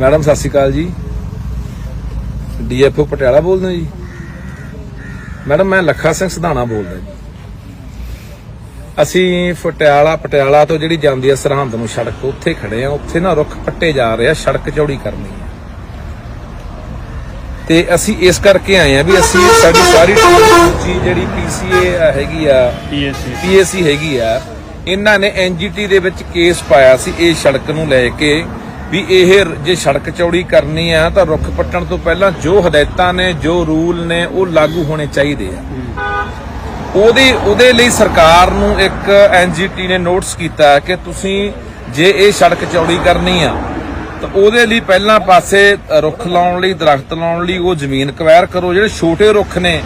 Madam ਸਤਿ ਸ਼੍ਰੀ ਅਕਾਲ ਜੀ। DFO Patiala ਬੋਲਦੇ ਜੀ? ਮੈਡਮ ਮੈਂ ਲੱਖਾ ਸਿੰਘ ਸਧਾਣਾ ਬੋਲਦਾ ਜੀ। ਅਸੀਂ ਪਟਿਆਲਾ ਪਟਿਆਲਾ ਤੋਂ ਜਿਹੜੀ ਜਾਂਦੀ ਹੈ ਸਰਹੰਦ ਨੂੰ ਸੜਕ ਉੱਥੇ ਖੜੇ ਆ। ਉੱਥੇ ਨਾ ਰੁੱਖ ਪੱਟੇ ਜਾ ਰਹੇ ਆ ਸੜਕ ਚੌੜੀ ਕਰਨੀ ਹੈ ਤੇ ਅਸੀਂ ਇਸ ਕਰਕੇ ਆਏ ਆ ਵੀ ਅਸੀਂ ਸਾਡੀ ਸਾਰੀ ਟੀਮ ਜਿਹੜੀ ਪੀਸੀਏ ਹੈਗੀ ਆ ਪੀਐਸਸੀ ਪੀਐਸਸੀ ਹੈਗੀ ਆ ਇਹਨਾਂ ਨੇ ਐਨਜੀਟੀ ਦੇ ਵਿੱਚ ਕੇਸ ਪਾਇਆ ਸੀ ਇਹ ਸੜਕ ਨੂੰ ਲੈ ਕੇ। ਵੀ ਇਹ ਜੇ ਸੜਕ ਚੌੜੀ ਕਰਨੀ ਆ ਤਾਂ ਰੁੱਖ ਪੱਟਣ ਤੋਂ ਪਹਿਲਾਂ ਜੋ ਹਦਾਇਤਾਂ ਨੇ ਜੋ ਰੂਲ ਨੇ ਉਹ ਲਾਗੂ ਹੋਣੇ ਚਾਹੀਦੇ ਆ। ਉਹਦੇ ਉਹਦੇ ਲਈ ਸਰਕਾਰ ਨੂੰ ਇੱਕ ਐਨਜੀਟੀ ਨੇ ਨੋਟਿਸ ਕੀਤਾ ਕਿ ਤੁਸੀਂ ਜੇ ਇਹ ਸੜਕ ਚੌੜੀ ਕਰਨੀ ਆ ਤਾਂ ਉਹਦੇ ਲਈ ਪਹਿਲਾਂ ਪਾਸੇ ਰੁੱਖ ਲਾਉਣ ਲਈ ਦਰਖਤ ਲਾਉਣ ਲਈ ਉਹ ਜ਼ਮੀਨ ਕਵੈਰ ਕਰੋ। ਜਿਹੜੇ ਛੋਟੇ ਰੁੱਖ ਨੇ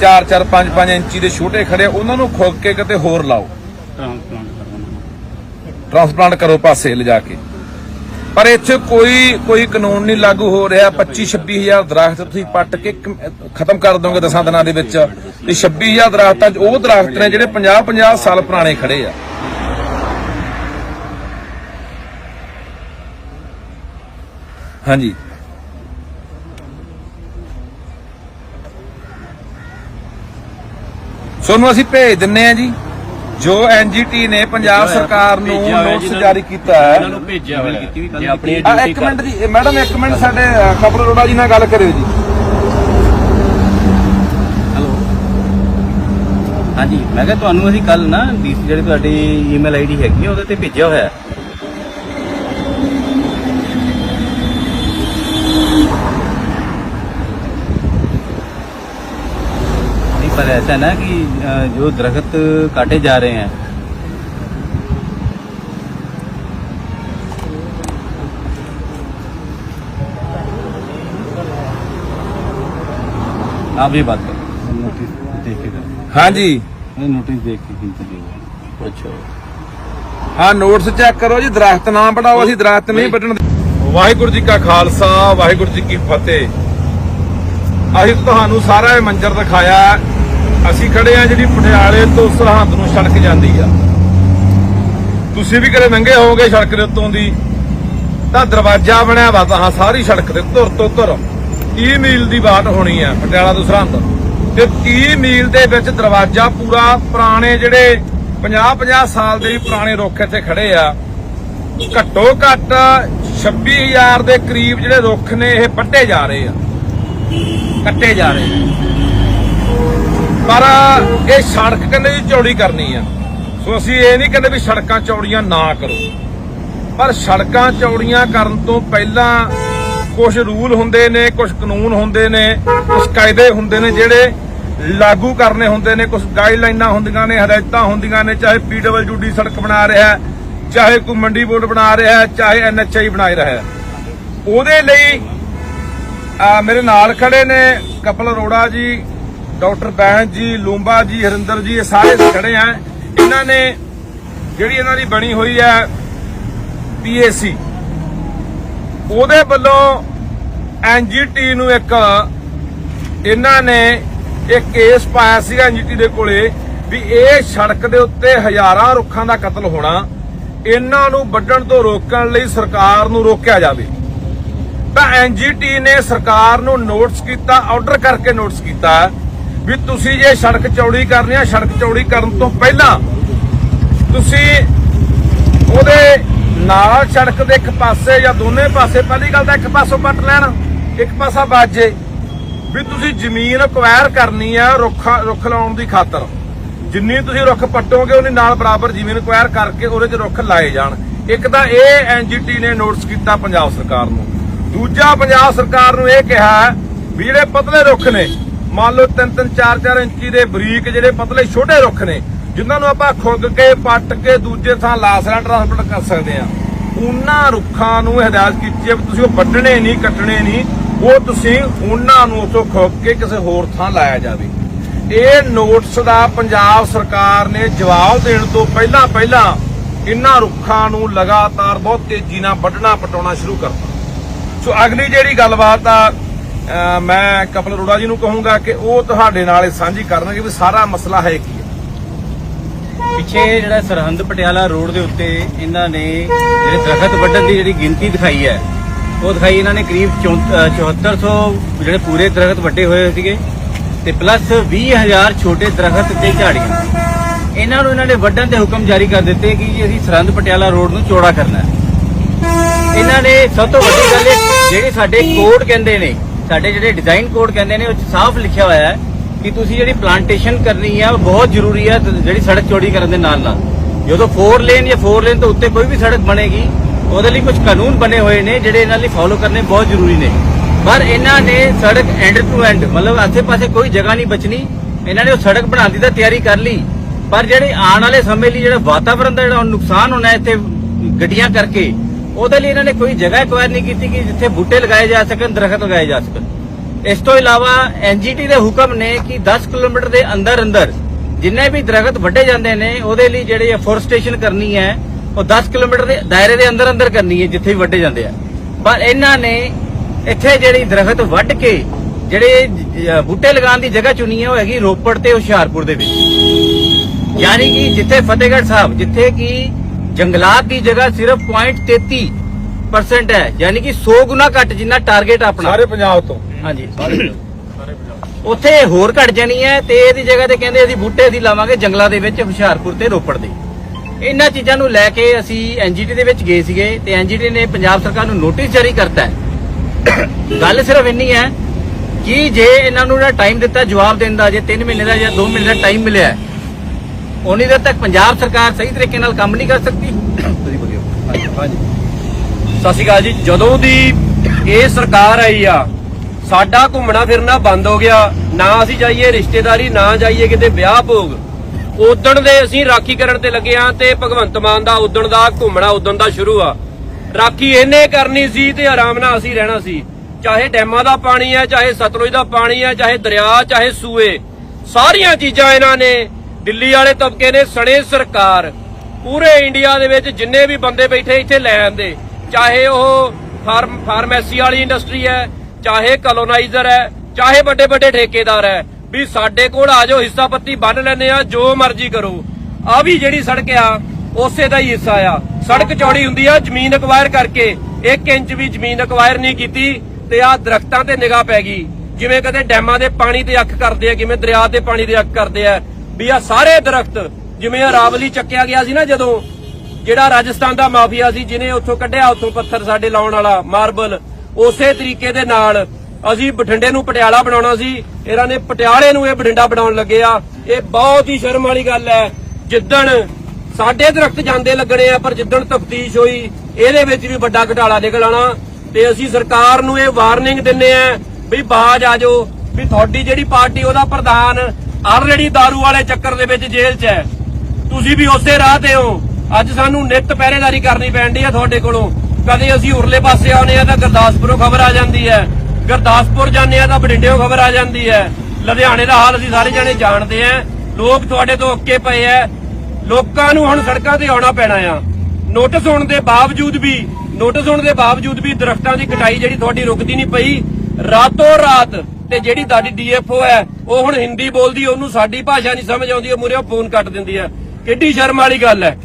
4 4 5 5 ਇੰਚੀ ਦੇ ਛੋਟੇ ਖੜੇ ਉਹਨਾਂ ਨੂੰ ਖੁੱਕ ਕੇ ਕਿਤੇ ਹੋਰ ਲਾਓ। ਟ੍ਰਾਂਸਪਲਾਂਟ ਕਰੋ ਪਾਸੇ ਲਿਜਾ ਕੇ। ਪਰ ਇੱਥੇ ਕੋਈ ਕੋਈ ਕਾਨੂੰਨ ਨਹੀਂ ਲਾਗੂ ਹੋ ਰਿਹਾ। 25 26000 ਦਰਖਤ ਤੁਸੀਂ ਪੱਟ ਕੇ ਖਤਮ ਕਰ ਦੋਗੇ ਦਸਾਂ ਦਿਨਾਂ ਦੇ ਵਿੱਚ। ਤੇ 26000 ਦਰਖਤਾਂ 'ਚ ਉਹ ਦਰਖਤ ਨੇ ਜਿਹੜੇ 50 50 ਸਾਲ ਪੁਰਾਣੇ ਖੜੇ ਆ। ਹਾਂਜੀ। ਸੋਨੂੰ ਅਸੀਂ ਭੇਜ ਦਿੰਨੇ ਆ ਜੀ। ਜੋ ਐਨਜੀਟੀ ਨੇ ਪੰਜਾਬ ਸਰਕਾਰ ਨੂੰ ਨੋਟਿਸ ਜਾਰੀ ਕੀਤਾ ਹੈ। ਇਹਨਾਂ ਨੂੰ ਭੇਜਿਆ ਹੋਇਆ। ਜੇ ਆਪਣੀ ਆ, ਇੱਕ ਮਿੰਟ ਜੀ ਮੈਡਮ ਇੱਕ ਮਿੰਟ ਸਾਡੇ ਕਪਲ ਰੋੜਾ ਜੀ ਨਾਲ ਗੱਲ ਕਰਿਓ ਜੀ। ਹੈਲੋ। ਹਾਂਜੀ ਮੈਂ ਕਿਹਾ ਤੁਹਾਨੂੰ ਅਸੀਂ ਕੱਲ ਨਾ ਡੀਸੀ ਜਿਹੜੀ ਤੁਹਾਡੀ ਈਮੇਲ ਆਈਡੀ ਹੈਗੀ ਉਹਦੇ ਤੇ ਭੇਜਿਆ ਹੋਇਆ ਹੈ। नहीं पर ऐसा है ना कि अ, जो दरख्त काटे जा रहे हैं आप ये बात करो नोटिस देख के करो ਹਾਂਜੀ नोटिस देख के किन चलिए अच्छा ਹਾਂ ਨੋਟਸ ਚੈੱਕ ਕਰੋ ਜੀ ਦਰਖਤ ਨਾ ਪੜਾਓ ਅਸੀਂ ਦਰਖਤ ਨਹੀਂ ਵੱਢਣ ਦੇ- ਵਾਹਿਗੁਰੂ ਜੀ ਕਾ ਖਾਲਸਾ ਵਾਹਿਗੁਰੂ ਜੀ ਕੀ ਫਤਿਹ ਅਸੀਂ ਤੁਹਾਨੂੰ ਸਾਰਾ ਇਹ ਮੰਜ਼ਰ ਦਿਖਾਇਆ ਹੈ। ਅਸੀਂ ਖੜੇ ਆ ਜਿਹੜੀ ਪਟਿਆਲੇ ਤੋਂ ਸਰਹੰਦ ਨੂੰ ਸੜਕ ਜਾਂਦੀ ਆ। ਤੁਸੀਂ ਵੀ ਕਦੇ ਲੰਘੇ ਹੋਵੋਗੇ ਸੜਕ ਦੇ ਉੱਤੋਂ ਦੀ। ਤਾਂ ਦਰਵਾਜ਼ਾ ਬਣਿਆ ਵਾ ਤਾਂ ਸਾਰੀ ਸੜਕ ਤੇ ਧੁਰ ਤੋਂ ਧੁਰ 30 ਮੀਲ ਦੀ ਬਾਟ ਹੋਣੀ ਆ ਪਟਿਆਲਾ ਤੋਂ ਸਰਹੰਦ? ਤੇ 30 ਮੀਲ ਦੇ ਵਿੱਚ ਦਰਵਾਜ਼ਾ ਪੂਰਾ ਪੁਰਾਣੇ ਜਿਹੜੇ 50 50 ਸਾਲ ਦੇ ਪੁਰਾਣੇ ਰੁੱਖ ਇੱਥੇ ਖੜੇ ਆ। ਘੱਟੋ ਘੱਟ 26000 ਦੇ ਕਰੀਬ ਜਿਹੜੇ ਰੁੱਖ ਨੇ, ਇਹ ਵੱਢੇ ਜਾ ਰਹੇ ਆ। ਕੱਟੇ ਜਾ ਰਹੇ ਆ। ਪਰ ਇਹ ਸੜਕ ਕਹਿੰਦੇ ਜੀ ਚੌੜੀ ਕਰਨੀ ਆ। ਸੋ ਅਸੀਂ ਇਹ ਨਹੀਂ ਕਹਿੰਦੇ ਵੀ ਸੜਕਾਂ ਚੌੜੀਆਂ ਨਾ ਕਰੋ। ਪਰ ਸੜਕਾਂ ਚੌੜੀਆਂ ਕਰਨ ਤੋਂ ਪਹਿਲਾਂ ਕੁਝ ਰੂਲ ਹੁੰਦੇ ਨੇ ਕੁਝ ਕਾਨੂੰਨ ਹੁੰਦੇ ਨੇ ਕੁਝ ਕਾਇਦੇ ਹੁੰਦੇ ਨੇ ਜਿਹੜੇ ਲਾਗੂ ਕਰਨੇ ਹੁੰਦੇ ਨੇ ਕੁਝ ਗਾਈਡਲਾਈਨਾਂ ਹੁੰਦੀਆਂ ਨੇ, ਹਦਾਇਤਾਂ ਹੁੰਦੀਆਂ ਨੇ, ਚਾਹੇ ਪੀਡਬਲਯੂਡੀ ਸੜਕ ਬਣਾ ਰਿਹਾ ਚਾਹੇ ਕੋਈ ਮੰਡੀ ਬੋਰਡ ਬਣਾ ਰਿਹਾ ਹੈ, ਚਾਹੇ ਐਨਐਚਆਈ ਬਣਾ ਰਿਹਾ ਉਹਦੇ ਲਈ ਮੇਰੇ ਨਾਲ ਖੜੇ ਨੇ ਕਪਲ ਅਰੋੜਾ ਜੀ ਡਾਕਟਰ ਬੈਂਸ ਜੀ, ਲੂੰਬਾ ਜੀ, ਹਰਿੰਦਰ ਜੀ, ਇਹ ਸਾਰੇ ਖੜੇ ਆ। ਇਹਨਾਂ ਨੇ ਜਿਹੜੀ ਇਹਨਾਂ ਦੀ ਬਣੀ ਹੋਈ ਹੈ ਪੀਏਸੀ ਉਹਦੇ ਵੱਲੋਂ ਐਨਜੀਟੀ ਨੂੰ ਇੱਕ ਇਹਨਾਂ ਨੇ ਇੱਕ ਕੇਸ ਪਾਇਆ ਸੀਗਾ ਐਨਜੀਟੀ ਦੇ ਕੋਲੇ ਵੀ ਇਹ ਸੜਕ ਦੇ ਉੱਤੇ ਹਜ਼ਾਰਾਂ ਰੁੱਖਾਂ ਦਾ ਕਤਲ ਹੋਣਾ, ਇਹਨਾਂ ਨੂੰ ਵੱਢਣ ਤੋਂ ਰੋਕਣ ਲਈ ਸਰਕਾਰ ਨੂੰ ਰੋਕਿਆ ਜਾਵੇ। ਤਾਂ ਐਨਜੀਟੀ ਨੇ ਸਰਕਾਰ ਨੂੰ ਨੋਟਿਸ ਕੀਤਾ ਆਰਡਰ ਕਰਕੇ ਨੋਟਿਸ ਕੀਤਾ ਵੀ ਤੁਸੀਂ ਜੇ ਸੜਕ ਚੌੜੀ ਕਰਨੀ ਆ, ਸੜਕ ਚੌੜੀ ਕਰਨ ਤੋਂ ਪਹਿਲਾਂ ਤੁਸੀਂ ਉਹਦੇ ਨਾਲ ਸੜਕ ਦੇ ਇੱਕ ਪਾਸੇ ਜਾਂ ਦੋਨੇ ਪਾਸੇ, ਪਹਿਲੀ ਗੱਲ ਤਾਂ ਇੱਕ ਪਾਸੋਂ ਪੱਟ ਲੈਣ, ਇੱਕ ਪਾਸਾ ਬਾਜੇ ਵੀ ਤੁਸੀਂ ਜ਼ਮੀਨ ਅਕਵਾਇਰ ਕਰਨੀ ਆ ਰੁੱਖ ਰੁੱਖ ਲਾਉਣ ਦੀ ਖਾਤਰ। ਜਿੰਨੀ ਤੁਸੀਂ ਰੁੱਖ ਪੱਟੋਗੇ, ਉਹਨੀ ਨਾਲ ਬਰਾਬਰ ਜ਼ਮੀਨ ਅਕਵਾਇਰ ਕਰਕੇ ਉਹਦੇ 'ਚ ਰੁੱਖ ਲਾਏ ਜਾਣ। ਇੱਕ ਤਾਂ ਇਹ ਐਨਜੀਟੀ ਨੇ ਨੋਟਿਸ ਕੀਤਾ ਪੰਜਾਬ ਸਰਕਾਰ ਨੂੰ। ਦੂਜਾ ਪੰਜਾਬ ਸਰਕਾਰ ਨੂੰ ਇਹ ਕਿਹਾ ਵੀ ਜਿਹੜੇ ਪਤਲੇ ਰੁੱਖ ਨੇ ਮੰਨ ਲਓ 3-3 4-4 ਇੰਚੀ ਦੇ ਬਰੀਕ ਜਿਹੜੇ ਪਤਲੇ ਛੋਟੇ ਰੁੱਖ ਨੇ, ਜਿਨ੍ਹਾਂ ਨੂੰ ਆਪਾਂ ਖੁੱਗ ਕੇ, ਪੱਟ ਕੇ ਦੂਜੇ ਥਾਂ ਲਾਸਰਾ ਟ੍ਰਾਂਸਪੋਰਟ ਕਰ ਸਕਦੇ ਆ ਉਹਨਾਂ ਰੁੱਖਾਂ ਨੂੰ ਹਦਾਇਤ ਕੀਤੀ ਹੈ ਵੀ ਤੁਸੀਂ ਉਹ ਵੱਢਣੇ ਨਹੀਂ, ਕੱਟਣੇ ਨਹੀਂ, ਉਹ ਤੁਸੀਂ ਉਹਨਾਂ ਨੂੰ ਉਥੋਂ ਖੁੱਗ ਕੇ ਕਿਸੇ ਹੋਰ ਥਾਂ ਲਾਇਆ ਜਾਵੇ। ਇਹ ਨੋਟਿਸ ਦਾ ਪੰਜਾਬ ਸਰਕਾਰ ਨੇ ਜਵਾਬ ਦੇਣ ਤੋਂ ਪਹਿਲਾਂ ਪਹਿਲਾਂ ਇਹਨਾਂ ਰੁੱਖਾਂ ਨੂੰ ਲਗਾਤਾਰ ਬਹੁਤ ਤੇਜ਼ੀ ਨਾਲ ਵੱਢਣਾ ਪਟਾਉਣਾ ਸ਼ੁਰੂ ਕਰਤਾ। ਸੋ ਅਗਲੀ ਜਿਹੜੀ ਗੱਲਬਾਤ ਆ ਮੈਂ ਕਪਲ ਅਰੋੜਾ ਜੀ ਨੂੰ ਕਹੂੰਗਾ ਕਿ ਉਹ ਤੁਹਾਡੇ ਨਾਲ ਇਹ ਸਾਂਝੀ ਕਰਨਗੇ ਵੀ ਸਾਰਾ ਮਸਲਾ ਹੈ ਕੀ ਹੈ। ਪਿੱਛੇ ਜਿਹੜਾ ਸਰਹੰਦ ਪਟਿਆਲਾ ਰੋਡ ਦੇ ਉੱਤੇ ਇਹਨਾਂ ਨੇ ਜਿਹੜੇ ਦਰਖਤ ਵੱਢਣ ਦੀ ਜਿਹੜੀ ਗਿਣਤੀ ਦਿਖਾਈ ਹੈ, ਉਹ ਦਿਖਾਈ ਇਹਨਾਂ ਨੇ ਕਰੀਬ 7400 ਜਿਹੜੇ ਪੂਰੇ ਦਰਖਤ ਵੱਡੇ ਹੋਏ ਸੀਗੇ ਤੇ ਪਲੱਸ 20000 ਛੋਟੇ ਦਰਖਤ ਤੇ ਝਾੜੀਆਂ। ਇਹਨਾਂ ਨੂੰ ਇਹਨਾਂ ਨੇ ਵੱਢਣ ਦੇ ਹੁਕਮ ਜਾਰੀ ਕਰ ਦਿੱਤੇ ਕਿ ਜੀ ਅਸੀਂ ਸਰਹੰਦ ਪਟਿਆਲਾ ਰੋਡ ਨੂੰ ਚੌੜਾ ਕਰਨਾ ਹੈ। ਇਹਨਾਂ ਨੇ ਸਭ ਤੋਂ ਵੱਡੀ ਗੱਲ ਇਹ, ਜਿਹੜੇ ਸਾਡੇ ਕੋਡ ਕਹਿੰਦੇ ਨੇ ਸਾਡੇ ਜਿਹੜੇ ਡਿਜ਼ਾਈਨ ਕੋਡ ਕਹਿੰਦੇ ਨੇ, ਉਹ 'ਚ ਸਾਫ਼ ਲਿਖਿਆ ਹੋਇਆ ਹੈ ਕਿ ਤੁਸੀਂ ਜਿਹੜੀ ਪਲਾਂਟੇਸ਼ਨ ਕਰਨੀ ਹੈ ਉਹ ਬਹੁਤ ਜ਼ਰੂਰੀ ਹੈ ਜਿਹੜੀ ਸੜਕ ਚੌੜੀ ਕਰਨ ਦੇ ਨਾਲ ਨਾਲ। ਜਦੋਂ 4 ਲੇਨ ਜਾਂ 4 ਲੇਨ ਤੋਂ ਉੱਤੇ ਕੋਈ ਵੀ ਸੜਕ ਬਣੇਗੀ, ਉਹਦੇ ਲਈ ਕੁਝ ਕਾਨੂੰਨ ਬਣੇ ਹੋਏ ਨੇ, ਜਿਹੜੇ ਇਹਨਾਂ ਲਈ ਫਾਲੋ ਕਰਨੇ ਬਹੁਤ ਜ਼ਰੂਰੀ ਨੇ। ਪਰ ਇਹਨਾਂ ਨੇ ਸੜਕ ਐਂਡ ਟੂ ਐਂਡ ਮਤਲਬ ਆਸੇ-ਪਾਸੇ ਕੋਈ ਜਗ੍ਹਾ ਨਹੀਂ ਬਚਣੀ। ਇਹਨਾਂ ਨੇ ਉਹ ਸੜਕ ਬਣਾਉਣ ਦੀ ਤਾਂ ਤਿਆਰੀ ਕਰ ਲਈ। ਪਰ ਜਿਹੜੇ ਆਉਣ ਵਾਲੇ ਸਮੇਂ ਲਈ ਜਿਹੜਾ ਵਾਤਾਵਰਣ ਦਾ ਜਿਹੜਾ ਨੁਕਸਾਨ ਹੋਣਾ ਇੱਥੇ ਗੱਡੀਆਂ ਕਰਕੇ ਉਹਦੇ ਲਈ ਇਹਨਾਂ ਨੇ ਕੋਈ ਜਗ੍ਹਾ ਐਕਵਾਇਰ ਨਹੀਂ ਕੀਤੀ ਕਿ ਜਿੱਥੇ ਬੂਟੇ ਲਗਾਏ ਜਾ ਸਕਣ, ਦਰਖਤ ਲਗਾਏ ਜਾ ਸਕਣ। ਇਸ ਤੋਂ ਇਲਾਵਾ ਐਨਜੀਟੀ ਦੇ ਹੁਕਮ ਨੇ ਕਿ 10 ਕਿਲੋਮੀਟਰ ਦੇ ਅੰਦਰ ਅੰਦਰ ਜਿੰਨੇ ਵੀ ਦਰਖਤ ਵੱਢੇ ਜਾਂਦੇ ਨੇ, ਉਹਦੇ ਲਈ ਜਿਹੜੇ ਫੋਰਸਟੇਸ਼ਨ ਕਰਨੀ ਹੈ, ਉਹ 10 ਕਿਲੋਮੀਟਰ ਦੇ ਦਾਇਰੇ ਦੇ ਅੰਦਰ ਅੰਦਰ ਕਰਨੀ ਹੈ, ਜਿੱਥੇ ਵੀ ਵੱਢੇ ਜਾਂਦੇ ਆ। ਪਰ ਇਹਨਾਂ ਨੇ ਇੱਥੇ ਜਿਹੜੀ ਦਰਖਤ ਵੱਢ ਕੇ ਜਿਹੜੇ ਬੂਟੇ ਲਗਾਉਣ ਦੀ ਜਗ੍ਹਾ ਚੁਣੀ ਹੈ, ਉਹ ਹੈਗੀ ਰੋਪੜ ਤੇ ਹੁਸ਼ਿਆਰਪੁਰ ਦੇ ਵਿੱਚ। ਯਾਨੀ ਕਿ ਜਿੱਥੇ ਫਤਿਹਗੜ੍ਹ ਸਾਹਿਬ, ਜਿੱਥੇ ਕਿ ਜੰਗਲਾਤ ਦੀ ਜਗ੍ਹਾ ਸਿਰਫ 0.33% ਹੈ। ਯਾਨੀ ਕਿ 100 ਗੁਣਾ ਘੱਟ ਜਿੰਨਾ ਟਾਰਗੇਟ ਆਪਣਾ। ਸਾਰੇ ਪੰਜਾਬ ਤੋਂ। ਹਾਂਜੀ। ਉੱਥੇ ਹੋਰ ਘਟ ਜਾਣੀ ਹੈ ਤੇ ਇਹਦੀ ਜਗ੍ਹਾ ਤੇ ਕਹਿੰਦੇ ਅਸੀਂ ਬੂਟੇ ਅਸੀਂ ਲਾਵਾਂਗੇ ਜੰਗਲਾਂ ਦੇ ਵਿੱਚ ਹੁਸ਼ਿਆਰਪੁਰ ਤੇ ਰੋਪੜ ਦੇ। ਇਹਨਾਂ ਚੀਜ਼ਾਂ ਨੂੰ ਲੈ ਕੇ ਅਸੀਂ ਐਨਜੀਟੀ ਦੇ ਵਿੱਚ ਗਏ ਸੀਗੇ ਤੇ ਐਨਜੀਟੀ ਨੇ ਪੰਜਾਬ ਸਰਕਾਰ ਨੂੰ ਨੋਟਿਸ ਜਾਰੀ ਕਰਤਾ ਹੈ। ਗੱਲ ਸਿਰਫ ਇੰਨੀ ਹੈ ਕਿ ਜੇ ਇਹਨਾਂ ਨੂੰ ਜਿਹੜਾ ਟਾਈਮ ਦਿੱਤਾ ਜਵਾਬ ਦੇਣ ਦਾ ਜੇ 3 ਮਹੀਨੇ ਦਾ ਜਾਂ 2 ਮਹੀਨੇ ਦਾ ਟਾਈਮ ਮਿਲਿਆ ਉਨੀ ਦੇਰ ਤੱਕ ਪੰਜਾਬ ਸਰਕਾਰ ਸਹੀ ਤਰੀਕੇ ਨਾਲ ਕੰਮ ਨਹੀਂ ਕਰ ਸਕਦੀ। ਤੁਸੀਂ ਬੋਲਿਓ। ਹਾਂਜੀ ਸਤਿ ਸ਼੍ਰੀ ਅਕਾਲ ਜੀ। ਜਦੋਂ ਦੀ ਇਹ ਸਰਕਾਰ ਆਈ ਆ ਸਾਡਾ ਘੁੰਮਣਾ ਫਿਰਨਾ ਬੰਦ ਹੋ ਗਿਆ। ਨਾ ਅਸੀਂ ਜਾਈਏ ਰਿਸ਼ਤੇਦਾਰੀ ਨਾ ਜਾਈਏ ਕਿਤੇ ਵਿਆਹ ਭੋਗ। ਉਦਣ ਦੇ ਅਸੀਂ ਰਾਖੀ ਕਰਨ ਤੇ ਲੱਗੇ ਆ ਤੇ ਭਗਵੰਤ ਮਾਨ ਦਾ ਉਦਣ ਦਾ ਘੁੰਮਣਾ ਉਦਣ ਦਾ ਸ਼ੁਰੂ ਆ। ਰਾਖੀ ਇਹਨੇ ਕਰਨੀ ਸੀ ਤੇ ਆਰਾਮ ਨਾਲ ਅਸੀਂ ਰਹਿਣਾ ਸੀ। ਚਾਹੇ ਡੈਮਾਂ ਦਾ ਪਾਣੀ ਹੈ ਚਾਹੇ ਸਤਲੁਜ ਦਾ ਪਾਣੀ ਹੈ ਚਾਹੇ ਦਰਿਆ ਚਾਹੇ ਸੂਏ। ਸਾਰੀਆਂ ਚੀਜ਼ਾਂ ਇਹਨਾਂ ਨੇ ਦਿੱਲੀ ਵਾਲੇ ਤਬਕੇ ਨੇ ਸਣੇ ਸਰਕਾਰ ਪੂਰੇ ਇੰਡੀਆ ਦੇ ਵਿੱਚ ਜਿੰਨੇ ਵੀ ਬੰਦੇ ਬੈਠੇ ਇੱਥੇ ਲੈ ਆਂਦੇ ਚਾਹੇ ਉਹ ਫਾਰਮ, ਫਾਰਮੇਸੀ ਵਾਲੀ ਇੰਡਸਟਰੀ ਹੈ, ਚਾਹੇ ਕਲੋਨਾਈਜ਼ਰ ਹੈ, ਚਾਹੇ ਵੱਡੇ ਵੱਡੇ ਠੇਕੇਦਾਰ ਹੈ, ਵੀ ਸਾਡੇ ਕੋਲ ਆ ਜਾਓ, ਹਿੱਸਾ ਪੱਤੀ ਬੰਨ ਲੈਨੇ ਆ ਜੋ ਮਰਜ਼ੀ ਕਰੋ। ਆ ਵੀ ਜਿਹੜੀ ਸੜਕ ਆ, ਉਸੇ ਦਾ ਹੀ ਹਿੱਸਾ ਆ। ਸੜਕ ਚੌੜੀ ਹੁੰਦੀ ਆ, ਜ਼ਮੀਨ ਅਕਵਾਇਰ ਕਰਕੇ 1 ਇੰਚ ਵੀ ਜ਼ਮੀਨ ਅਕਵਾਇਰ ਨਹੀਂ ਕੀਤੀ ਤੇ ਆ ਦਰਖਤਾਂ ਤੇ ਨਿਗਾਹ ਪੈ ਗਈ। ਜਿਵੇਂ ਕਦੇ ਡੈਮਾਂ ਦੇ ਪਾਣੀ ਤੇ ਅੱਖ ਕਰਦੇ ਆ, ਕਿਵੇਂ ਦਰਿਆ ਦੇ ਪਾਣੀ ਤੇ ਅੱਖ ਕਰਦੇ ਆ ਵੀ ਆ ਸਾਰੇ ਦਰਖਤ ਜਿਵੇਂ ਅਰਾਵਲੀ ਚੱਕਿਆ ਗਿਆ ਸੀ ਨਾ ਜਦੋਂ, ਜਿਹੜਾ ਰਾਜਸਥਾਨ ਦਾ ਮਾਫੀਆ ਸੀ, ਜਿਹਨੇ ਉੱਥੋਂ ਕੱਢਿਆ, ਉੱਥੋਂ ਪੱਥਰ ਸਾਡੇ ਲਾਉਣ ਵਾਲਾ ਮਾਰਬਲ, ਉਸੇ ਤਰੀਕੇ ਦੇ ਨਾਲ ਅਸੀਂ ਬਠਿੰਡੇ ਨੂੰ ਪਟਿਆਲਾ ਬਣਾਉਣਾ ਸੀ। ਇਹਨਾਂ ਨੇ ਪਟਿਆਲੇ ਨੂੰ ਇਹ ਬਠਿੰਡਾ ਬਣਾਉਣ ਲੱਗੇ ਆ। ਇਹ ਬਹੁਤ ਹੀ ਸ਼ਰਮ ਵਾਲੀ ਗੱਲ ਹੈ। ਜਿੱਦਣ ਸਾਡੇ ਦਰਖਤ ਜਾਂਦੇ ਲੱਗਣੇ ਆ, ਪਰ ਜਿੱਦਣ ਤਫਤੀਸ਼ ਹੋਈ, ਇਹਦੇ ਵਿੱਚ ਵੀ ਵੱਡਾ ਘਟਾਲਾ ਨਿਕਲ ਆਣਾ ਤੇ ਅਸੀਂ ਸਰਕਾਰ ਨੂੰ ਇਹ ਵਾਰਨਿੰਗ ਦਿੰਨੇ ਆ ਵੀ ਬਾਜ ਆ ਜਾਓ, ਵੀ ਤੁਹਾਡੀ ਜਿਹੜੀ ਪਾਰਟੀ, ਉਹਦਾ ਪ੍ਰਧਾਨ ਆਲਰੇਡੀ दारू ਵਾਲੇ ਚੱਕਰ ਦੇ ਵਿੱਚ ਜੇਲ੍ਹ 'ਚ ਹੈ। ਤੁਸੀਂ ਵੀ ਉਸੇ ਰਾਹ ਤੇ ਹੋ। ਅੱਜ ਸਾਨੂੰ ਨਿਤ ਪਹਿਰੇਦਾਰੀ ਕਰਨੀ ਪੈਂਦੀ ਹੈ ਤੁਹਾਡੇ ਕੋਲੋਂ। ਕਦੇ ਅਸੀਂ ਉਰਲੇ ਪਾਸੇ ਆਉਨੇ ਆ ਤਾਂ ਗੁਰਦਾਸਪੁਰੋਂ ਖਬਰ ਆ ਜਾਂਦੀ ਹੈ। ਗੁਰਦਾਸਪੁਰ ਜਾਂਦੇ ਆ ਤਾਂ ਬਠਿੰਡੇੋਂ ਖਬਰ ਆ ਜਾਂਦੀ ਹੈ। ਲੁਧਿਆਣੇ ਦਾ ਹਾਲ ਅਸੀਂ ਸਾਰੇ ਜਾਣੇ ਜਾਣਦੇ ਆ। ਲੋਕ ਤੁਹਾਡੇ ਤੋਂ ਓਕੇ ਪਏ ਆ। ਲੋਕਾਂ ਨੂੰ ਹੁਣ ਸੜਕਾਂ ਤੇ ਆਉਣਾ ਪੈਣਾ ਆ। ਨੋਟਿਸ ਹੋਣ ਦੇ ਬਾਵਜੂਦ ਵੀ, ਨੋਟਿਸ ਹੋਣ ਦੇ ਬਾਵਜੂਦ ਵੀ ਦਰਖਤਾਂ ਦੀ ਕਟਾਈ ਜਿਹੜੀ ਤੁਹਾਡੀ ਰੁਕਦੀ ਨਹੀਂ ਪਈ। ਰਾਤੋਂ ਰਾਤ ਤੇ ਜਿਹੜੀ ਤੁਹਾਡੀ ਡੀਐਫਓ ਹੈ, ਉਹ ਹੁਣ ਹਿੰਦੀ ਬੋਲਦੀ, ਉਹਨੂੰ ਸਾਡੀ ਭਾਸ਼ਾ ਨਹੀਂ ਸਮਝ ਆਉਂਦੀ, ਉਹ ਮੂਰੇ ਫੋਨ ਕੱਟ ਦਿੰਦੀ ਹੈ। ਕਿੱਡੀ ਸ਼ਰਮ ਵਾਲੀ ਗੱਲ ਹੈ।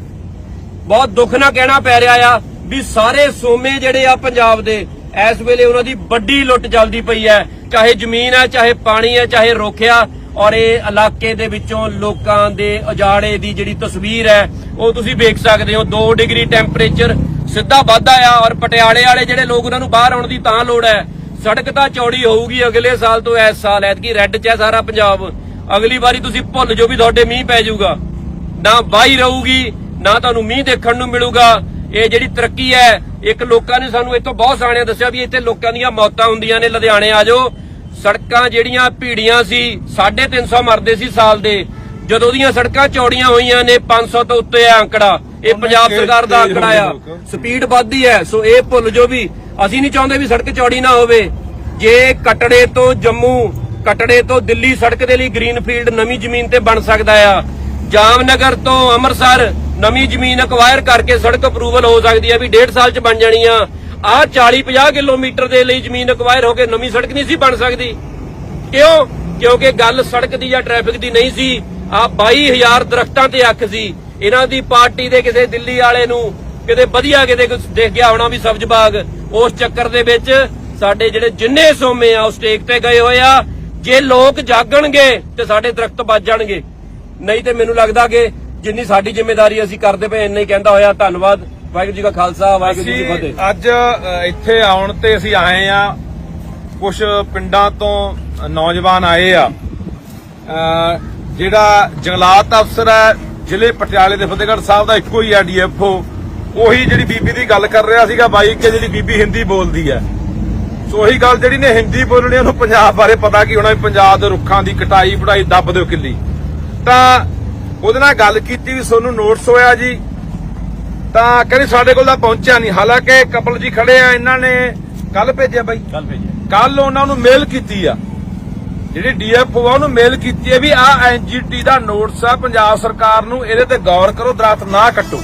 ਬਹੁਤ ਦੁੱਖ ਨਾਲ ਕਹਿਣਾ ਪੈ ਰਿਹਾ ਆ ਵੀ ਸਾਰੇ ਸੋਮੇ ਜਿਹੜੇ ਆ ਪੰਜਾਬ ਦੇ, ਇਸ ਵੇਲੇ ਉਹਨਾਂ ਦੀ ਵੱਡੀ ਲੁੱਟ ਚੱਲਦੀ ਪਈ ਹੈ। ਚਾਹੇ ਜ਼ਮੀਨ ਹੈ, ਚਾਹੇ ਪਾਣੀ ਹੈ, ਚਾਹੇ ਰੋਖਿਆ ਔਰ ਇਹ ਇਲਾਕੇ ਦੇ ਵਿੱਚੋਂ ਲੋਕਾਂ ਦੇ ਉਜਾੜੇ ਦੀ ਜਿਹੜੀ ਤਸਵੀਰ ਹੈ, ਉਹ ਤੁਸੀਂ ਵੇਖ ਸਕਦੇ ਹੋ। 2 ਡਿਗਰੀ ਟੈਂਪਰੇਚਰ ਸਿੱਧਾ ਵਾਧਾ ਆ, ਔਰ ਪਟਿਆਲੇ ਵਾਲੇ ਜਿਹੜੇ ਲੋਕ ਉਹਨਾਂ ਨੂੰ ਬਾਹਰ ਆਉਣ ਦੀ ਤਾਂ ਲੋੜ ਹੈ। ਸੜਕ ਤਾਂ ਚੌੜੀ ਹੋਊਗੀ ਅਗਲੇ ਸਾਲ ਤੋਂ ਇਸ ਸਾਲ ਐਤਕੀ ਰੈੱਡ 'ਚ ਹੈ ਸਾਰਾ ਪੰਜਾਬ। ਅਗਲੀ ਵਾਰੀ ਤੁਸੀਂ ਭੁੱਲ ਜੋ ਵੀ ਤੁਹਾਡੇ ਮੀਂਹ ਪੈ ਜਾਊਗਾ। ਨਾ ਵਾਹੀ ਰਹੂਗੀ ਨਾ ਤੁਹਾਨੂੰ ਮੀਂਹ ਦੇਖਣ ਨੂੰ ਮਿਲੂਗਾ। ਇਹ ਜਿਹੜੀ ਤਰੱਕੀ ਹੈ ਇੱਕ ਲੋਕਾਂ ਨੇ ਸਾਨੂੰ ਇੱਥੋਂ ਬਹੁਤ ਸਾਣਿਆਂ ਦੱਸਿਆ ਵੀ ਇੱਥੇ ਲੋਕਾਂ ਦੀਆਂ ਮੌਤਾਂ ਹੁੰਦੀਆਂ ਨੇ। ਲੁਧਿਆਣੇ ਆ ਜਾਓ। ਸੜਕਾਂ ਜਿਹੜੀਆਂ ਭੀੜੀਆਂ ਸੀ 350 ਮਰਦੇ ਸੀ ਸਾਲ ਦੇ। ਜਦੋਂ ਦੀਆਂ ਸੜਕਾਂ ਚੌੜੀਆਂ ਹੋਈਆਂ ਨੇ 500 ਤੋਂ ਉੱਤੇ ਆ ਅੰਕੜਾ। ਇਹ ਪੰਜਾਬ ਸਰਕਾਰ ਦਾ ਅੰਕੜਾ ਆ। ਸਪੀਡ ਵੱਧਦੀ ਹੈ ਸੋ ਇਹ ਭੁੱਲ ਜੋ ਵੀ ਅਸੀਂ ਨਹੀਂ ਚਾਹੁੰਦੇ ਵੀ ਸੜਕ ਚੌੜੀ ਨਾ ਹੋਵੇ। ਜੇ ਕਟੜੇ ਤੋਂ ਜੰਮੂ, ਕਟੜੇ ਤੋਂ ਦਿੱਲੀ ਸੜਕ ਦੇ ਲਈ ਗ੍ਰੀਨਫੀਲਡ ਨਵੀਂ ਜ਼ਮੀਨ ਤੇ ਬਣ ਸਕਦਾ ਆ। ਜਾਮਨਗਰ ਤੋਂ ਅੰਮ੍ਰਿਤਸਰ ਨਵੀਂ ਜ਼ਮੀਨ ਅਕਵਾਇਰ ਕਰਕੇ ਸੜਕ ਅਪਰੂਵਲ ਹੋ ਸਕਦੀ ਹੈ ਵੀ 1.5 ਸਾਲ ਚ ਬਣ ਜਾਣੀ ਆ। ਆ 40 50 ਕਿਲੋਮੀਟਰ ਦੇ ਲਈ ਜ਼ਮੀਨ ਅਕਵਾਇਰ ਹੋ ਕੇ ਨਵੀਂ ਸੜਕ ਨਹੀਂ ਸੀ ਬਣ ਸਕਦੀ। ਕਿਉਂ? ਕਿਉਂਕਿ ਗੱਲ ਸੜਕ ਦੀ ਜਾਂ ਟ੍ਰੈਫਿਕ ਦੀ ਨਹੀਂ ਸੀ। ਆ 22000 ਦਰਖਤਾਂ ਤੇ ਅੱਖ ਸੀ। ਇਹਨਾਂ ਦੀ ਪਾਰਟੀ ਦੇ ਕਿਸੇ ਦਿੱਲੀ ਵਾਲੇ ਨੂੰ ਕਿਤੇ ਵਧੀਆ ਕਿਤੇ ਦੇਖ ਗਿਆ ਹੋਣਾ ਵੀ ਸਬਜ਼ ਬਾਗ ਉਸ ਚੱਕਰ ਦੇ ਵਿੱਚ ਸਾਡੇ ਜਿਹੜੇ ਜਿੰਨੇ ਸੋਮੇ ਆ ਉਹ ਸਟੇਕ ਤੇ ਗਏ ਹੋਏ ਆ ਜੇ ਲੋਕ ਜਾਗਣਗੇ ਤੇ ਸਾਡੇ ਦਰਖਤ ਬਚ ਜਾਣਗੇ। ਨਹੀਂ ਤੇ ਮੈਨੂੰ ਲੱਗਦਾ ਕਿ ਜਿੰਨੀ ਸਾਡੀ ਜ਼ਿੰਮੇਵਾਰੀ ਅਸੀਂ ਕਰਦੇ ਪਏ ਇੰਨਾ ਹੀ ਕਹਿੰਦਾ ਹੋਇਆ ਧੰਨਵਾਦ ਵਾਹਿਗੁਰੂ ਜੀ ਕਾ ਖਾਲਸਾ ਵਾਹਿਗੁਰੂ ਜੀ ਅਸੀਂ ਫਤਿਹ। ਅੱਜ ਇੱਥੇ ਆਉਣ ਤੇ ਅਸੀਂ ਆਏ ਆ ਕੁਝ ਪਿੰਡਾਂ ਤੋਂ ਨੌਜਵਾਨ ਆਏ ਆ। ਜਿਹੜਾ ਜੰਗਲਾਤ ਅਫਸਰ ਹੈ ਜ਼ਿਲ੍ਹੇ ਪਟਿਆਲੇ ਦੇ ਫਤਿਹਗੜ੍ਹ ਸਾਹਿਬ ਦਾ ਇੱਕੋ ਹੀ ਆ ਡੀਐਫਓ ਉਹੀ ਜਿਹੜੀ ਬੀਬੀ ਦੀ ਗੱਲ ਕਰ ਰਿਹਾ ਸੀਗਾ ਬਾਈ ਕਿ ਜਿਹੜੀ ਬੀਬੀ ਹਿੰਦੀ ਬੋਲਦੀ ਹੈ। ਸੋ ਉਹੀ ਗੱਲ ਜਿਹੜੀ ਨੇ ਹਿੰਦੀ ਬੋਲਣੀ ਉਹਨੂੰ ਪੰਜਾਬ ਬਾਰੇ ਪਤਾ ਕੀ ਹੋਣਾ ਵੀ ਪੰਜਾਬ ਦੇ ਰੁੱਖਾਂ ਦੀ ਕਟਾਈ ਵਢਾਈ ਦੱਬ ਦਿਓ ਕਿੱਲੀ। ਤਾਂ ਉਹਦੇ ਨਾਲ ਗੱਲ ਕੀਤੀ ਵੀ ਤੁਹਾਨੂੰ ਨੋਟਿਸ ਹੋਇਆ ਜੀ। ਤਾਂ ਕਹਿੰਦੇ ਸਾਡੇ ਕੋਲ ਤਾਂ ਪਹੁੰਚਿਆ ਨਹੀਂ। ਹਾਲਾਂਕਿ ਕਪਲ ਜੀ ਖੜੇ ਆ ਇਹਨਾਂ ਨੇ ਕੱਲ ਭੇਜਿਆ ਬਾਈ। ਕੱਲ ਭੇਜਿਆ। ਕੱਲ ਉਹਨਾਂ ਨੂੰ ਮੇਲ ਕੀਤੀ ਆ। ਜਿਹੜੀ ਡੀਐਫਓ ਆ ਉਹਨੂੰ ਮੇਲ ਕੀਤੀ ਹੈ ਵੀ ਆ ਐਨਜੀਟੀ ਦਾ ਨੋਟਿਸ ਆ ਪੰਜਾਬ ਸਰਕਾਰ ਨੂੰ ਇਹਦੇ ਤੇ ਗੌਰ ਕਰੋ ਦਰਖਤ ਨਾ ਕੱਟੋ।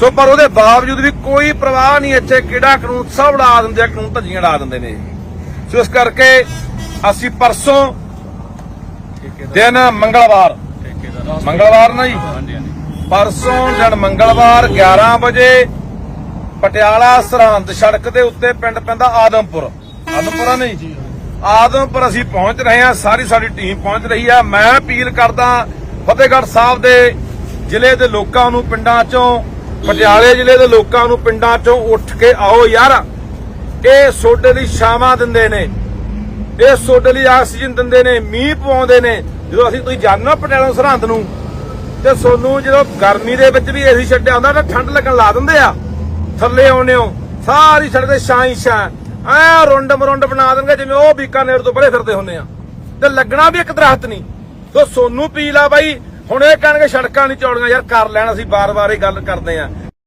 ਸੋ ਪਰ ਉਹਦੇ ਬਾਵਜੂਦ ਵੀ ਕੋਈ ਪ੍ਰਵਾਹ ਨਹੀਂ ਇੱਥੇ। ਕਿਹੜਾ ਕਾਨੂੰਨ? ਸਭ ਉਡਾ ਦਿੰਦੇ ਆ, ਕਾਨੂੰਨ ਧੱਜੀਆਂ ਉਡਾ ਦਿੰਦੇ ਨੇ। ਸੋ ਇਸ ਕਰਕੇ ਅਸੀਂ ਪਰਸੋਂ ਦਿਨ ਮੰਗਲਵਾਰ। ਮੰਗਲਵਾਰ ਨਾ ਜੀ? ਪਰਸੋਂ ਦਿਨ ਮੰਗਲਵਾਰ 11 ਵਜੇ ਪਟਿਆਲਾ ਸਰਹੰਦ ਸੜਕ ਦੇ ਉੱਤੇ ਪਿੰਡ ਪੈਂਦਾ ਆਦਮਪੁਰ। ਆਦਮਪੁਰਾ ਨਹੀਂ ਆਦਮਪੁਰ ਅਸੀਂ ਪਹੁੰਚ ਰਹੇ ਹਾਂ, ਸਾਰੀ ਸਾਡੀ ਟੀਮ ਪਹੁੰਚ ਰਹੀ ਹੈ ਮੈਂ ਅਪੀਲ ਕਰਦਾ ਫਤਿਹਗੜ੍ਹ ਸਾਹਿਬ ਦੇ ਜ਼ਿਲ੍ਹੇ ਦੇ ਲੋਕਾਂ ਨੂੰ, ਪਿੰਡਾਂ ਚੋਂ ਪਟਿਆਲੇ ਜ਼ਿਲ੍ਹੇ ਦੇ ਲੋਕਾਂ ਨੂੰ ਪਿੰਡਾਂ ਚੋਂ ਉੱਠ ਕੇ ਆਓ ਯਾਰ। ਇਹ ਸੋਡੇ ਲਈ ਛਾਵਾਂ ਦਿੰਦੇ ਨੇ। ਇਹ ਸੋਡੇ ਲਈ ਆਕਸੀਜਨ ਦਿੰਦੇ ਨੇ, ਮੀਂਹ ਪਵਾਉਂਦੇ ਨੇ। ਜਦੋਂ ਅਸੀਂ ਤੁਸੀਂ ਜਾਣੋ ਪਟਿਆਲਾ ਸਰਹੰਦ ਨੂੰ, ਤੇ ਸੋਨੂੰ ਜਦੋਂ ਗਰਮੀ ਦੇ ਵਿੱਚ ਵੀ ਏਸੀ ਛੱਡਿਆ ਹੁੰਦਾ, ਤਾਂ ਠੰਡ ਲੱਗਣ ਲਾ ਦਿੰਦੇ ਆ। ਥੱਲੇ ਆਉਨੇ ਹੋ, ਸਾਰੀ ਸੜਕ ਤੇ ਛਾਂ ਹੀ ਛਾਂ। ਐ ਰੁੰਡ ਮਰੁੰਡ ਬਣਾ ਦੇਣਗੇ ਜਿਵੇਂ ਉਹ ਬੀਕਾਨੇਰ ਤੋਂ ਬੜੇ ਫਿਰਦੇ ਹੁੰਦੇ ਆ। ਤੇ ਲੱਗਣਾ ਵੀ ਇੱਕ ਦਰਖਤ ਨਹੀਂ। ਤੋ ਸੋਨੂੰ ਪੀ ਲਾ ਬਾਈ ਹੁਣ ਇਹ ਕਹਿਣਗੇ ਸੜਕਾਂ ਨਹੀਂ ਚੌੜੀਆਂ, ਯਾਰ ਕਰ ਲੈਣ ਅਸੀਂ ਬਾਰ-ਬਾਰ ਇਹ ਗੱਲ ਕਰਦੇ ਆ